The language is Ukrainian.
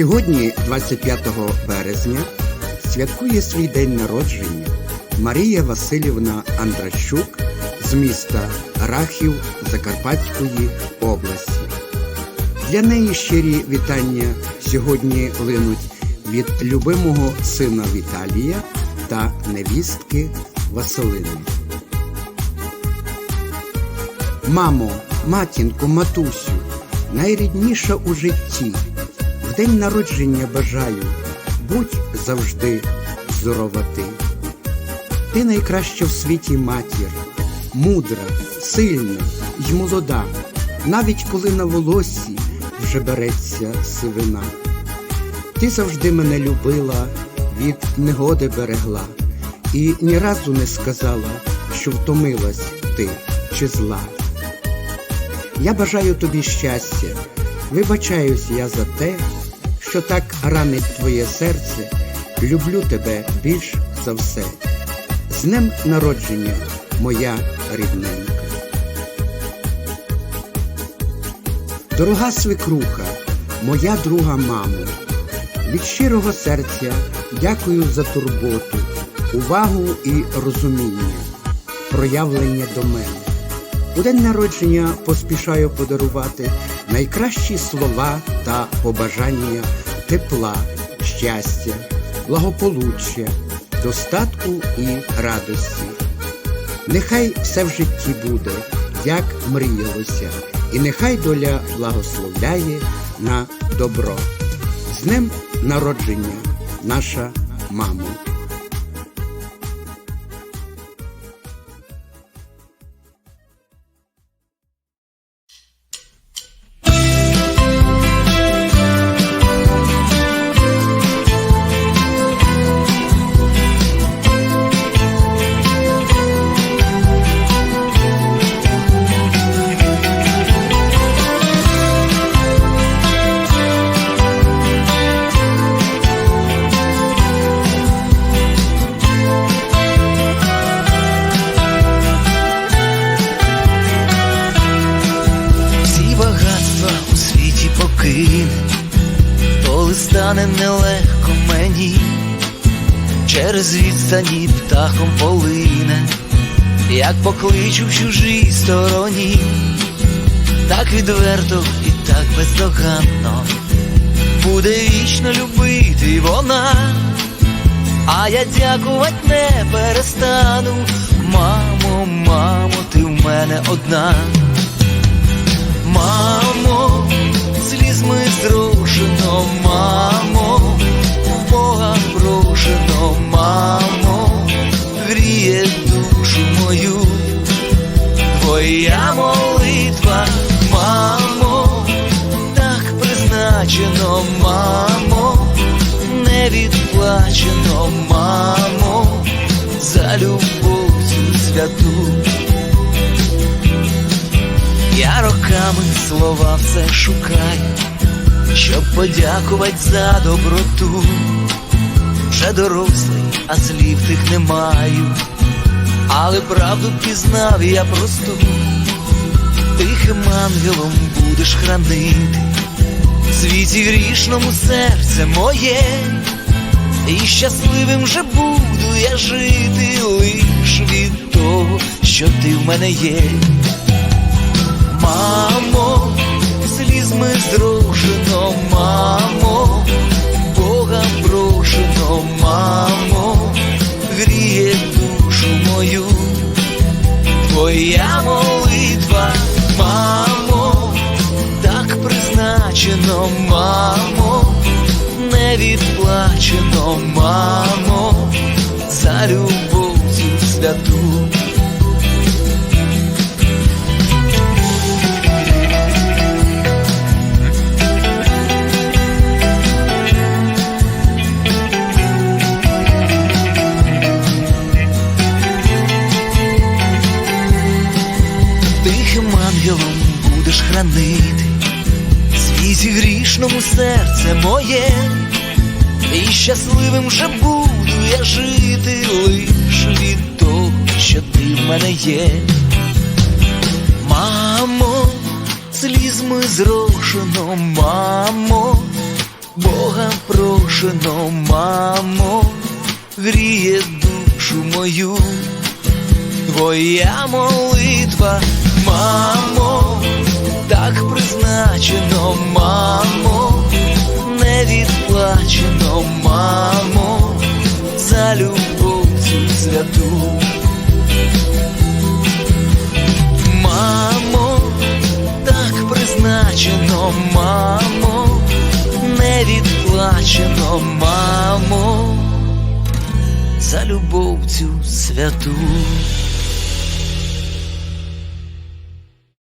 Сьогодні, 25 березня, святкує свій день народження Марія Васильівна Андращук з міста Рахів Закарпатської області. Для неї щирі вітання сьогодні линуть від любимого сина Віталія та невістки Василини. Мамо, матінко, матусю, найрідніша у житті. День народження бажаю, будь завжди здорова. Ти найкраща в світі матір, мудра, сильна й молода, навіть коли на волосі вже береться сивина. Ти завжди мене любила, від негоди берегла, і ні разу не сказала, що втомилась ти чи зла. Я бажаю тобі щастя, вибачаюсь я за те, що так ранить твоє серце, люблю тебе більш за все. З днем народження, моя рідненька. Дорога свекруха, моя друга мамо, від щирого серця дякую за турботу, увагу і розуміння, проявлення до мене. У день народження поспішаю подарувати найкращі слова та побажання тепла, щастя, благополуччя, достатку і радості. Нехай все в житті буде, як мріялося, і нехай доля благословляє на добро. З днем народження, наша мамо. Стане нелегко мені, через відстані птахом полине, як покличу в чужій стороні, так відверто і так бездоганно буде вічно любити вона, а я дякувати не перестану. Мамо, мамо, ти в мене одна. Мамо, твоя молитва, мамо, так призначено, мамо, не відплачено, мамо, за любов цю святу. Я роками слова все шукаю, щоб подякувати за доброту. Вже дорослий, а слів тих не маю, але правду пізнав я просту. Тихим ангелом будеш хранити в світі грішному серце моє, і щасливим же буду я жити лиш від того, що ти в мене є. Мамо, слізьми зрошено, мамо, мамо, не відплачено, мамо, за любов цю святу. тихим ангелом будеш хранити світі грішному серце моє, і щасливим же буду я жити лиш від того, що ти в мене є. Мамо, слізьми зрошено, мамо, Бога прошено, мамо, гріє душу мою, твоя молитва, мамо, призначено, мамо, не відплачено, мамо, за любов цю святу. Мамо, так призначено, мамо, не відплачено, мамо, за любов цю святу.